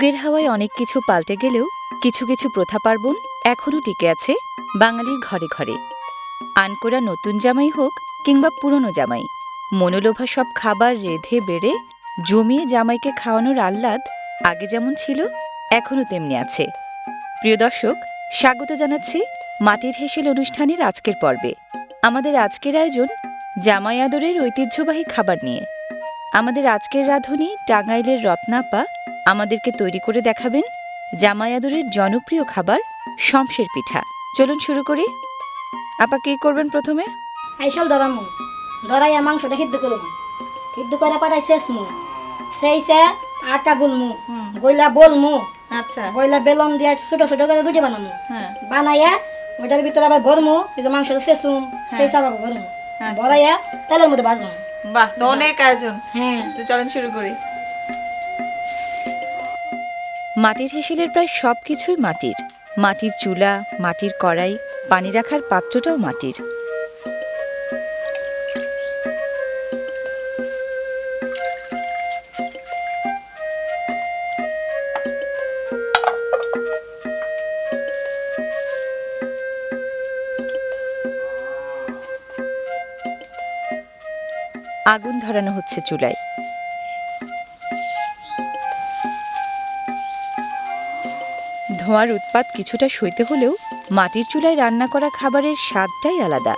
যুগের হাওয়ায় অনেক কিছু পাল্টে গেলেও কিছু কিছু প্রথা পার্বণ এখনও টিকে আছে বাঙালির ঘরে ঘরে। আনকোরা নতুন জামাই হোক কিংবা পুরনো জামাই, মনোলোভা সব খাবার রেধে বেড়ে জমিয়ে জামাইকে খাওয়ানোর আহ্লাদ আগে যেমন ছিল, এখনও তেমনি আছে। প্রিয় দর্শক, স্বাগত জানাচ্ছি মাটির হেসেল অনুষ্ঠানের আজকের পর্বে। আমাদের আজকের আয়োজন জামাই আদরের ঐতিহ্যবাহী খাবার নিয়ে। আমাদের আজকের রাঁধুনি টাঙ্গাইলের রত্নাপা আমাদেরকে তৈরি করে দেখাবেন জামাই আদরের জনপ্রিয় খাবার শমশের পিঠা। চলুন শুরু করি। আপা কি করবেন প্রথমে? আইসল ধরামু। ধরাইয়া মাংসটা সিদ্ধ করমু। সিদ্ধ করে পাঠাই শেষ মু সেই সে আটা গুলমু গইলা বলমু আচ্ছা। গইলা বেলন দিয়া ছোট ছোট করে দুটি বানামু। হ্যাঁ। বানাইয়া ওইটার ভিতরে আবার ভরমু এই যে মাংসটা শেষুম সেই সাবা ভরমু। আচ্ছা। ভরাইয়া তেলের মধ্যে ভাজমু। বাহ তো অনেক আয়োজন। হ্যাঁ। তো চলেন শুরু করি। মাটির হেসেলের প্রায় সব কিছুই মাটির। মাটির চুলা, মাটির কড়াই, পানি রাখার পাত্রটাও মাটির। আগুন ধরানো হচ্ছে চুলায়। ধোঁয়ার উৎপাত কিছুটা সইতে হলেও মাটির চুলায় রান্না করা খাবারের স্বাদটাই আলাদা।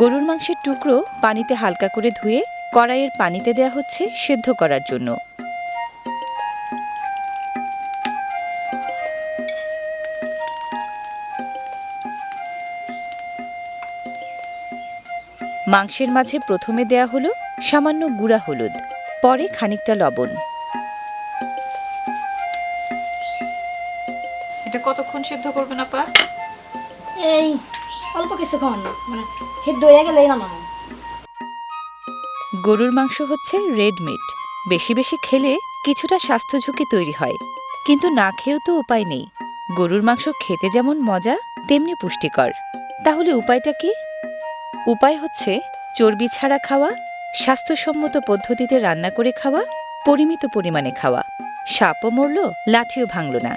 গরুর মাংসের টুকরো পানিতে হালকা করে ধুয়ে কড়াইয়ের পানিতে দেয়া হচ্ছে সেদ্ধ করার জন্য। মাংসের মাঝে প্রথমে দেয়া হলো সামান্য গুঁড়া হলুদ পরে খানিকটা লবণ। এটা কতক্ষণ সিদ্ধ করবেন আপা? এই অল্প কিছুক্ষণ মানে সিদ্ধ হয়ে গেলেই নামামু গরুর মাংস হচ্ছে রেড মিট। বেশি বেশি খেলে কিছুটা স্বাস্থ্য ঝুঁকি তৈরি হয়। কিন্তু না খেয়েও তো উপায় নেই। গরুর মাংস খেতে যেমন মজা তেমনি পুষ্টিকর। তাহলে উপায়টা কি? উপায় হচ্ছে চর্বি ছাড়া খাওয়া, স্বাস্থ্যসম্মত পদ্ধতিতে রান্না করে খাওয়া, পরিমিত পরিমাণে খাওয়া। সাপও মরল, লাঠিও ভাঙল না।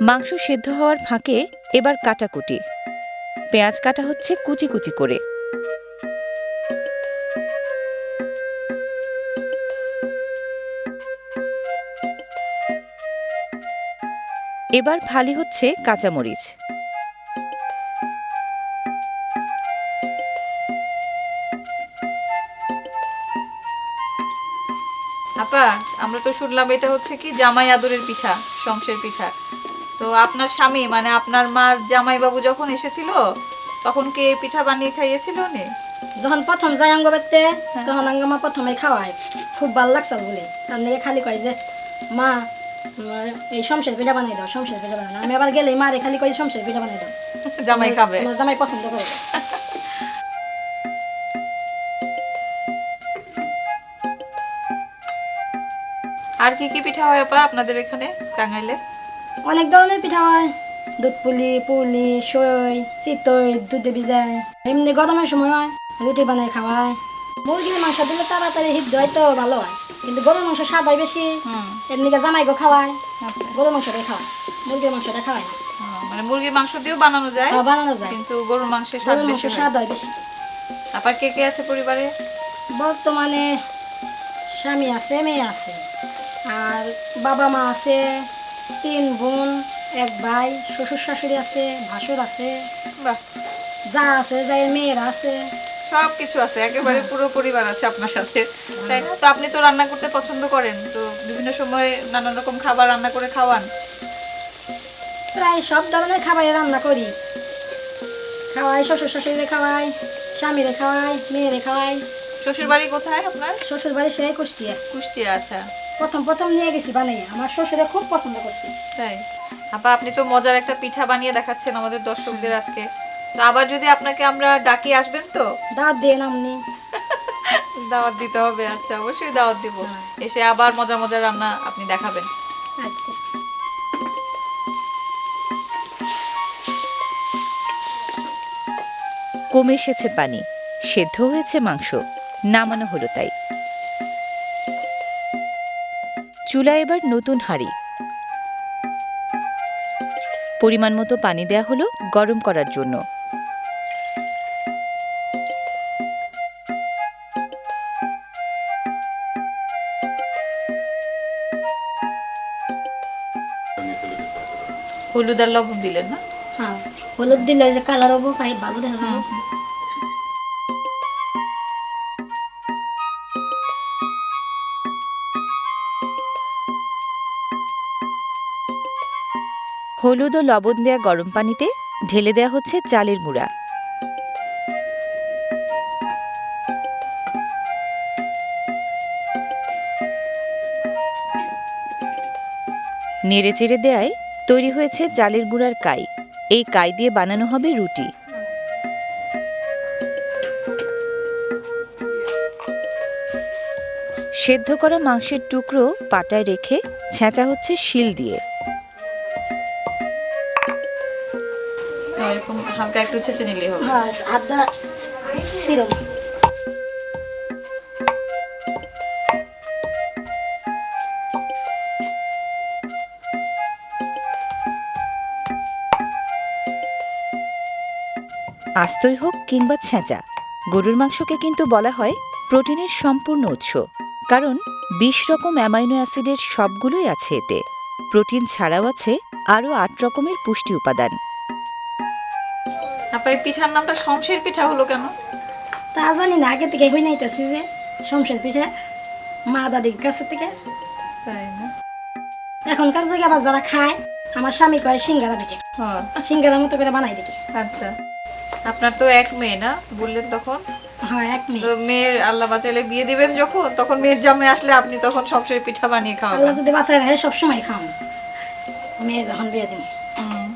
মাংস সেদ্ধ হওয়ার ফাঁকে এবার কাটাকুটি। পেঁয়াজ কাটা হচ্ছে কুচি কুচি করে। এবার ফালি হচ্ছে কাঁচামরিচ। আপা আমরা তো শুনলাম এটা হচ্ছে কি জামাই আদরের পিঠা শমশের পিঠা। তো আপনার স্বামী মানে আপনার মার জামাই বাবু যখন এসেছিল তখন কি পিঠা বানিয়ে খাইয়েছিল নে যখন প্রথম যাই আঙ্গ বাড়তে তখন আঙ্গ মা প্রথমে খাওয়ায়। খুব ভালো লাগছে বলে। তার নাকি খালি কয় যে মা এই পিঠা বানাই দাও পিঠা আমি আবার গেলে মারে খালি কই পিঠা বানাই দাও। জামাই খাবে। জামাই পছন্দ করে। আর কি কি পিঠা হয় আপা আপনাদের এখানে টাঙ্গাইলে? অনেক ধরনের পিঠা হয়। দুধ পুলি পুলি সই চিতই দুধে ভিজায় এমনি গরমের সময় হয় রুটি বানাই খাওয়ায়। মুরগির মাংস দিলে তাড়াতাড়ি হিট হয় তো ভালো হয়। কিন্তু গরুর মাংস স্বাদ হয় বেশি। হুম। এমনিকে জামাই গো খাওয়ায়। আচ্ছা। গরুর মাংসটাই খাওয়ায়। মুরগির মাংস মাংসটা খাওয়ায় না। মানে মুরগির মাংস দিয়েও বানানো যায় খাওয়া বানানো যায়। কিন্তু গরুর মাংসের স্বাদ মাংস বেশি স্বাদ হয় বেশি। আপার কে কে আছে পরিবারে? বর্তমানে স্বামী আছে মেয়ে আছে। আর বাবা মা আছে তিন বোন এক ভাই শ্বশুর শাশুড়ি আছে ভাসুর আছে। যা আছে যাই মেয়েরা আছে। সব কিছু আছে একেবারে পুরো পরিবার আছে আপনার সাথে। তাই না? তো আপনি তো রান্না করতে পছন্দ করেন তো বিভিন্ন সময় নানান রকম খাবার রান্না করে খাওয়ান। প্রায় সব ধরনের খাবার রান্না করি। খাওয়াই শ্বশুর শাশুড়িরে খাওয়াই স্বামীরে খাওয়াই মেয়েরে খাওয়াই। শ্বশুর বাড়ি কোথায় আপনার? শ্বশুর বাড়ি সেই কুষ্টিয়া। কুষ্টিয়া আচ্ছা। প্রথম প্রথম নিয়ে গেছি বানাই আমার শ্বশুরে খুব পছন্দ করছে। তাই। আপা আপনি তো মজার একটা পিঠা বানিয়ে দেখাচ্ছেন আমাদের দর্শকদের আজকে। তো আবার যদি আপনাকে আমরা ডাকি আসবেন তো? দাঁত দিয়ে নামনি দাওয়াত দিতে হবে আচ্ছা অবশ্যই দাওয়াত দিব। এসে আবার মজা মজা রান্না আপনি দেখাবেন। আচ্ছা। কমে এসেছে পানি সেদ্ধ হয়েছে মাংস নামানো হলো তাই। চুলা এবার নতুন হাঁড়ি। পরিমাণ মতো পানি দেয়া হলো গরম করার জন্য। হলুদ আর লবণ দিলেন না? হ্যাঁ হলুদ দিলে যে কালার হব পাই ভালো দেখা যাব। হলুদ ও লবণ দেয়া গরম পানিতে ঢেলে দেয়া হচ্ছে চালের গুঁড়া। নেড়ে চেড়ে দেয়ায় তৈরি হয়েছে চালের গুঁড়ার কাই। এই কাই দিয়ে বানানো হবে রুটি। সেদ্ধ করা মাংসের টুকরো পাটায় রেখে ছেঁচা হচ্ছে শিল দিয়ে। এরকম হালকা একটু ছেঁচে নিলেই হবে। হ্যাঁ আস্তই হোক কিংবা ছেঁচা গরুর মাংসকে কিন্তু বলা হয় প্রোটিনের সম্পূর্ণ উৎস। কারণ বিশ রকম অ্যামাইনো অ্যাসিডের সবগুলোই আছে এতে। প্রোটিন ছাড়াও আছে আরও আট রকমের পুষ্টি উপাদান। আপনার এই পিঠার নামটা শমশের পিঠা হলো কেন? তা জানি না আগে থেকে হয়ে নাইতেছি যে শমশের পিঠা মা দাদির কাছে থেকে। তাই না? এখনকার যুগে আবার যারা খায় আমার স্বামী কয় সিঙ্গারা পিঠে। হ্যাঁ। সিঙ্গারা মতো করে বানাই দেখি। আচ্ছা। আপনার তো এক মেয়ে না? বললেন তখন। হ্যাঁ এক মিনিট তো মেয়ের আল্লাহ বাঁচাইলে বিয়ে দিবেন যখন? তখন মেয়ের জামে আসলে আপনি তখন সবসময় পিঠা বানিয়ে আল্লাহ যদি বাঁচায় রাখে সবসময় খাওয়ান মেয়ে যখন বিয়ে দিন হুম।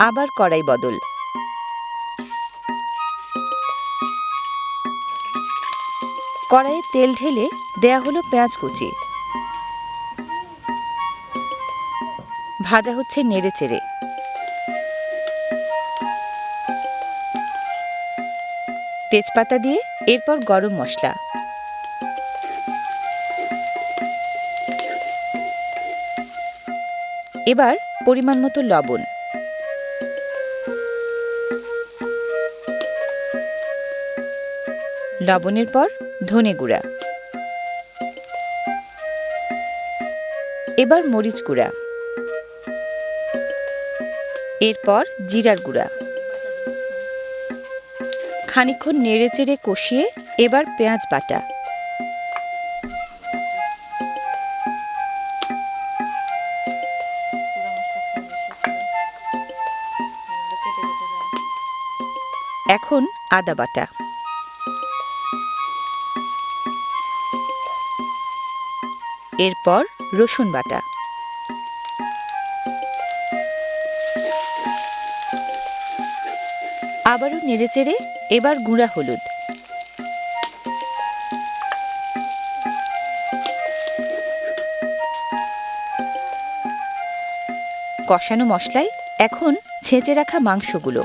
আবার কড়াই বদল। কড়াইয়ে তেল ঢেলে দেয়া হলো পেঁয়াজ কুচি। ভাজা হচ্ছে নেড়ে চেড়ে তেজপাতা দিয়ে, এরপর গরম মশলা। এবার পরিমাণ মতো লবণ। লবণের পর ধনে গুঁড়া। এবার মরিচ গুঁড়া। এরপর জিরার গুঁড়া। খানিকক্ষণ নেড়ে চেড়ে কষিয়ে এবার পেঁয়াজ বাটা। এখন আদা বাটা। এরপর রসুন বাটা। আবারও নেড়েচেড়ে এবার গুঁড়া হলুদ। কষানো মশলায় এখন ছেঁচে রাখা মাংসগুলো।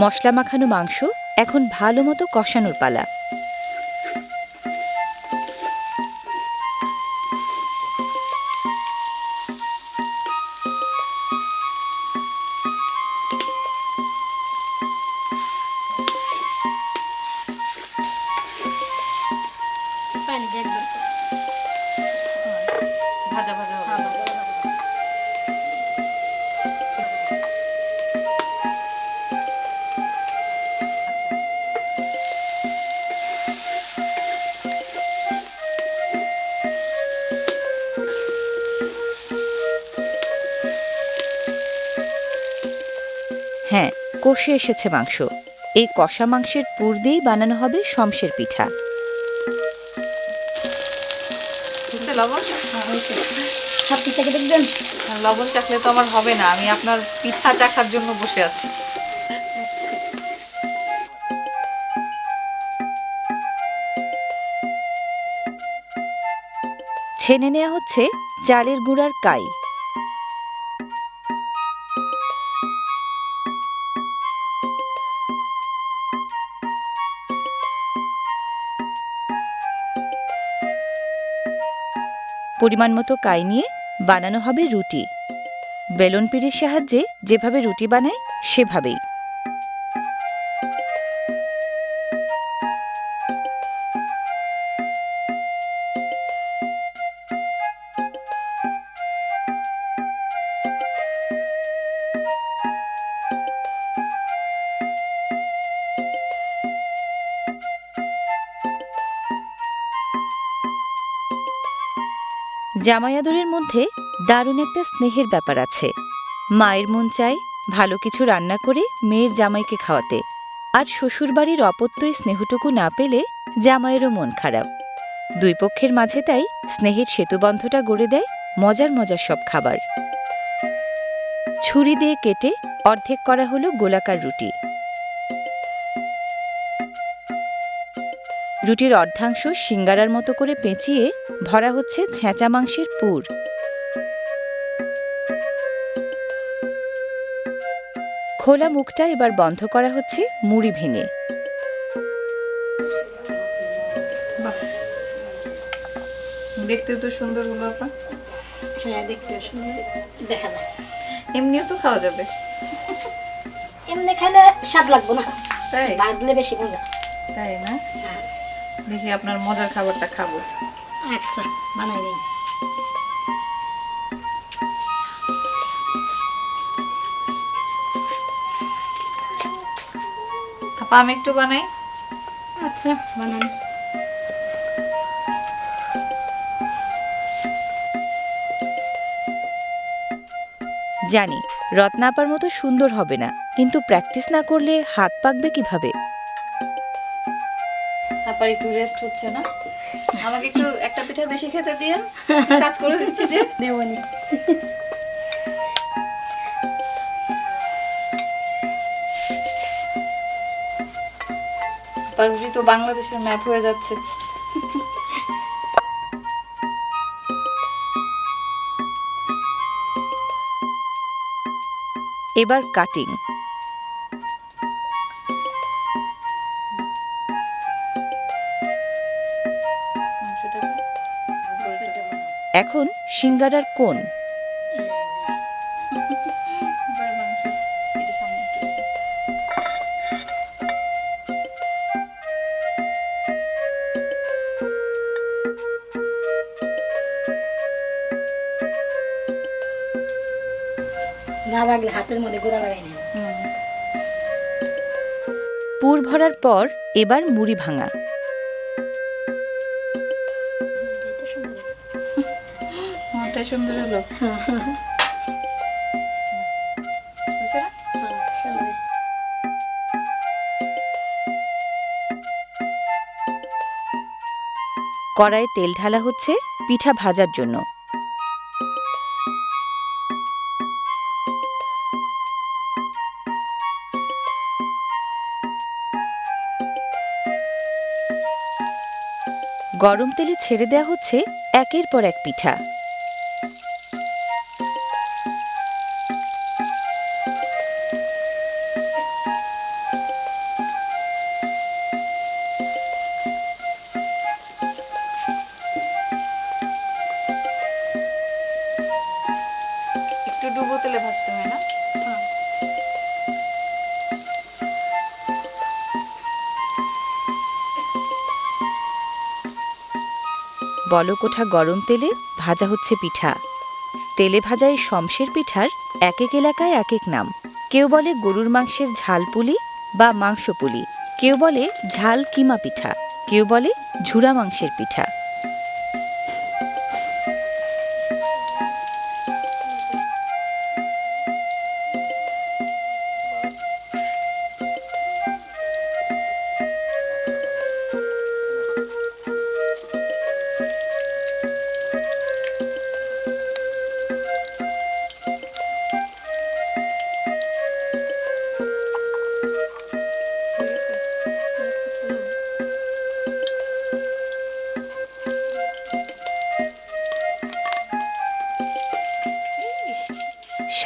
মশলা মাখানো মাংস এখন ভালো মতো কষানোর পালা। হ্যাঁ কষে এসেছে মাংস। এই কষা মাংসের পুর দিয়েই বানানো হবে শমশের পিঠা। হয়েছে লবণ? হ্যাঁ সব পিঠা থেকে দেখবেন লবণ চাখলে তো আমার হবে না আমি আপনার পিঠা চাখার জন্য বসে আছি। ছেনে নেওয়া হচ্ছে চালের গুঁড়ার কাই। পরিমাণ মতো কাই নিয়ে বানানো হবে রুটি। বেলন পিড়ির সাহায্যে যেভাবে রুটি বানায় সেভাবেই। জামাই আদরের মধ্যে দারুণ একটা স্নেহের ব্যাপার আছে। মায়ের মন চায় ভালো কিছু রান্না করে মেয়ের জামাইকে খাওয়াতে। আর শ্বশুরবাড়ির অপত্যই স্নেহটুকু না পেলে জামাইয়েরও মন খারাপ। দুই পক্ষের মাঝে তাই স্নেহের সেতুবন্ধটা গড়ে দেয় মজার মজার সব খাবার। ছুরি দিয়ে কেটে অর্ধেক করা হলো গোলাকার রুটি। রুটির অর্ধাংশ সিঙ্গারার মতো করে পেঁচিয়ে ভরা হচ্ছে ছেঁচা মাংসের পুর। খোলা মুখটা এবার বন্ধ করা হচ্ছে মুড়ি ভেঙে। দেখতেও তো সুন্দর হলো আপা। হ্যাঁ সুন্দর। দেখা এমনিও তো খাওয়া যাবে। এমনি খাইলে স্বাদ লাগবো না। তাই? ভাজলে বেশি মজা। তাই না? দেখি আপনার মজার খাবারটা খাব। আচ্ছা বানাই নেই আপা আমি একটু বানাই। আচ্ছা বানান। জানি রত্নাপার মতো সুন্দর হবে না কিন্তু প্র্যাকটিস না করলে হাত পাকবে কীভাবে? আপার একটু রেস্ট হচ্ছে না? আমাকে একটু একটা পিঠা বেশি খেতে দিয়ে কাজ করে দিচ্ছি যে। দেবনি। তো বাংলাদেশের ম্যাপ হয়ে যাচ্ছে। এবার কাটিং এখন সিঙ্গারার কোন। না লাগলে হাতের মধ্যে পুর ভরার পর এবার মুড়ি ভাঙা আমারটাই সুন্দর হলো। কড়াইয়ে তেল ঢালা হচ্ছে পিঠা ভাজার জন্য। গরম তেলে ছেড়ে দেওয়া হচ্ছে একের পর এক পিঠা। বলকোঠা গরম তেলে ভাজা হচ্ছে পিঠা। তেলে ভাজা এই শমশের পিঠার এক এক এলাকায় এক এক নাম। কেউ বলে গরুর মাংসের ঝাল পুলি বা মাংস পুলি। কেউ বলে ঝাল কিমা পিঠা। কেউ বলে ঝুরা মাংসের পিঠা।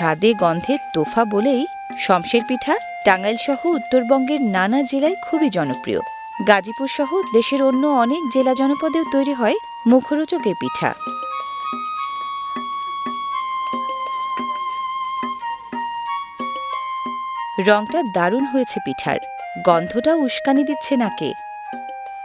স্বাদে গন্ধে তোফা বলেই শমশের পিঠা টাঙ্গাইল সহ উত্তরবঙ্গের নানা জেলায় খুবই জনপ্রিয়। গাজীপুর সহ দেশের অন্য অনেক জেলা জনপদেও তৈরি হয় মুখরোচক পিঠা। রংটা দারুণ হয়েছে পিঠার। গন্ধটা উস্কানি দিচ্ছে নাকে।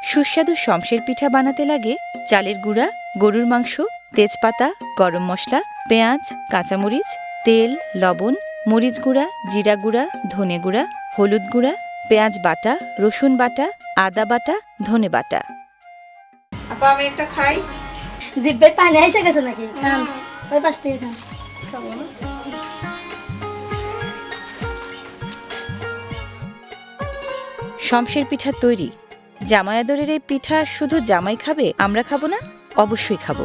সুস্বাদু শমশের পিঠা বানাতে লাগে চালের গুঁড়া, গরুর মাংস, তেজপাতা, গরম মশলা, পেঁয়াজ, কাঁচামরিচ তেল লবণ মরিচ গুঁড়া জিরা গুঁড়া ধনে গুঁড়া হলুদ গুঁড়া পেঁয়াজ বাটা রসুন বাটা আদা বাটা ধনে বাটা। আপা আমি একটা খাই। জিব্বে পানি এসে গেছে নাকি? ওই পাশ থেকে খান। শমশের পিঠা তৈরি। জামায়াদরের এই পিঠা শুধু জামাই খাবে আমরা খাব না? অবশ্যই খাব।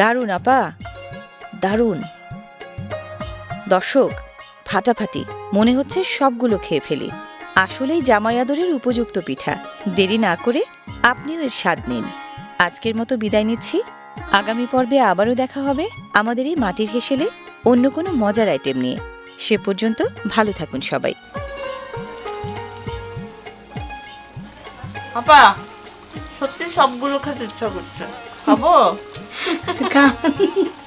দারুণ, আপা। দারুণ। দর্শক, ফাটাফাটি, মনে হচ্ছে সবগুলো খেয়ে ফেলি। আসলেই জামাই আদরের উপযুক্ত পিঠা। দেরি না করে আপনিও এর স্বাদ নিন। আজকের মতো বিদায় নিচ্ছি। আগামী পর্বে আবারও দেখা হবে আমাদের এই মাটির হেসেলে অন্য কোনো মজার আইটেম নিয়ে। সে পর্যন্ত ভালো থাকুন সবাই। আপা, সত্যি সবগুলো খেতে ইচ্ছা করছে। খাব? খান